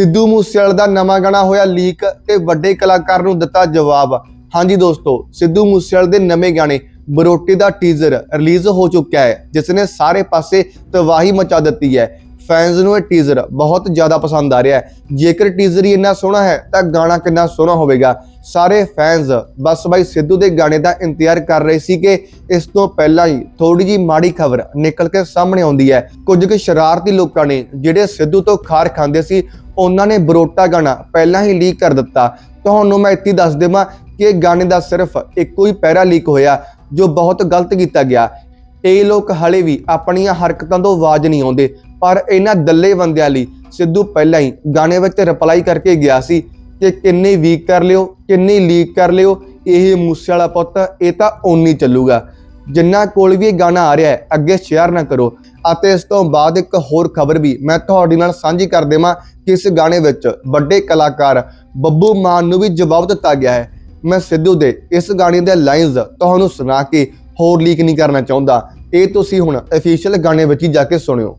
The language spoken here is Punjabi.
ਸਿੱਧੂ ਮੂਸੇਵਾਲੇ ਦਾ ਨਵਾਂ ਗਾਣਾ ਹੋਇਆ ਲੀਕ ਤੇ ਵੱਡੇ ਕਲਾਕਾਰ ਨੂੰ ਦਿੱਤਾ ਜਵਾਬ। ਹਾਂਜੀ ਦੋਸਤੋ, ਸਿੱਧੂ ਮੂਸੇਵਾਲੇ ਦੇ ਨਵੇਂ ਗਾਣੇ ਬਰੋਟੀ ਦਾ ਟੀਜ਼ਰ ਰਿਲੀਜ਼ ਹੋ ਚੁੱਕਿਆ ਹੈ, ਜਿਸ ਨੇ ਸਾਰੇ ਪਾਸੇ ਤਬਾਹੀ ਮਚਾ ਦਿੱਤੀ ਹੈ। ਫੈਨਸ ਨੂੰ ਇਹ ਟੀਜ਼ਰ ਬਹੁਤ ਜ਼ਿਆਦਾ ਪਸੰਦ ਆ ਰਿਹਾ ਹੈ। ਜੇਕਰ ਟੀਜ਼ਰ ਹੀ ਇੰਨਾ ਸੋਹਣਾ ਹੈ, ਤਾਂ ਗਾਣਾ ਕਿੰਨਾ ਸੋਹਣਾ ਹੋਵੇਗਾ। ਸਾਰੇ ਫੈਨਸ ਬਸ ਬਾਈ ਸਿੱਧੂ ਦੇ ਗਾਣੇ ਦਾ ਇੰਤਜ਼ਾਰ ਕਰ ਰਹੇ ਸੀ ਕਿ ਇਸ ਤੋਂ ਪਹਿਲਾਂ ਹੀ ਥੋੜੀ ਜੀ ਮਾੜੀ ਖਬਰ ਨਿਕਲ ਕੇ ਸਾਹਮਣੇ ਆਉਂਦੀ ਹੈ। ਕੁਝ ਕੁ ਸ਼ਰਾਰਤੀ ਲੋਕਾਂ ਨੇ ਜਿਹੜੇ ਸਿੱਧੂ ਤੋਂ ਖਾਰ ਖਾਂਦੇ ਸੀ, ਉਹਨਾਂ ਨੇ ਬਰੋਟਾ ਗਾਣਾ ਪਹਿਲਾਂ ਹੀ ਲੀਕ ਕਰ ਦਿੱਤਾ। ਤੁਹਾਨੂੰ ਮੈਂ ਇੱਥੇ ਦੱਸ ਦੇਵਾਂ ਕਿ ਇਹ ਗਾਣੇ ਦਾ ਸਿਰਫ ਇੱਕੋ ਹੀ ਪੈਰਾ ਲੀਕ ਹੋਇਆ, ਜੋ ਬਹੁਤ ਗਲਤ ਕੀਤਾ ਗਿਆ। ਇਹ ਲੋਕ ਹਲੇ ਵੀ ਆਪਣੀਆਂ ਹਰਕਤਾਂ ਤੋਂ ਆਵਾਜ਼ ਨਹੀਂ ਆਉਂਦੇ, ਪਰ ਇਹਨਾਂ ਦੱਲੇ ਬੰਦਿਆਂ ਲਈ ਸਿੱਧੂ ਪਹਿਲਾਂ ਹੀ ਗਾਣੇ ਵਿੱਚ ਰਿਪਲਾਈ ਕਰਕੇ ਗਿਆ ਸੀ ਕਿ ਕਿੰਨੇ ਵੀਕ ਕਰ ਲਿਓ, ਕਿੰਨੇ ਲੀਕ ਕਰ ਲਿਓ, ਇਹ ਮੂਸੇ ਵਾਲਾ ਪੁੱਤ, ਇਹ ਤਾਂ ਓਨੀ ਚੱਲੂਗਾ। ਜਿੰਨਾ ਕੋਲ ਵੀ ਇਹ ਗਾਣਾ ਆ ਰਿਹਾ ਹੈ, ਅੱਗੇ ਸ਼ੇਅਰ ਨਾ ਕਰੋ। ਅਤੇ ਇਸ ਤੋਂ ਬਾਅਦ ਇੱਕ ਹੋਰ ਖਬਰ ਵੀ ਮੈਂ ਤੁਹਾਡੇ ਨਾਲ ਸਾਂਝੀ ਕਰ ਦੇਵਾਂ ਕਿ ਇਸ ਗਾਣੇ ਵਿੱਚ ਵੱਡੇ ਕਲਾਕਾਰ ਬੱਬੂ ਮਾਨ ਨੂੰ ਵੀ ਜਵਾਬ ਦਿੱਤਾ ਗਿਆ ਹੈ। ਮੈਂ ਸਿੱਧੂ ਦੇ ਇਸ ਗਾਣੇ ਦੇ ਲਾਈਨਸ ਤੁਹਾਨੂੰ ਸੁਣਾ ਕੇ ਹੋਰ ਲੀਕ ਨਹੀਂ ਕਰਨਾ ਚਾਹੁੰਦਾ। ਇਹ ਤੁਸੀਂ ਹੁਣ ਅਫੀਸ਼ੀਅਲ ਗਾਣੇ ਵਿੱਚ ਹੀ ਜਾ ਕੇ ਸੁਣਿਓ।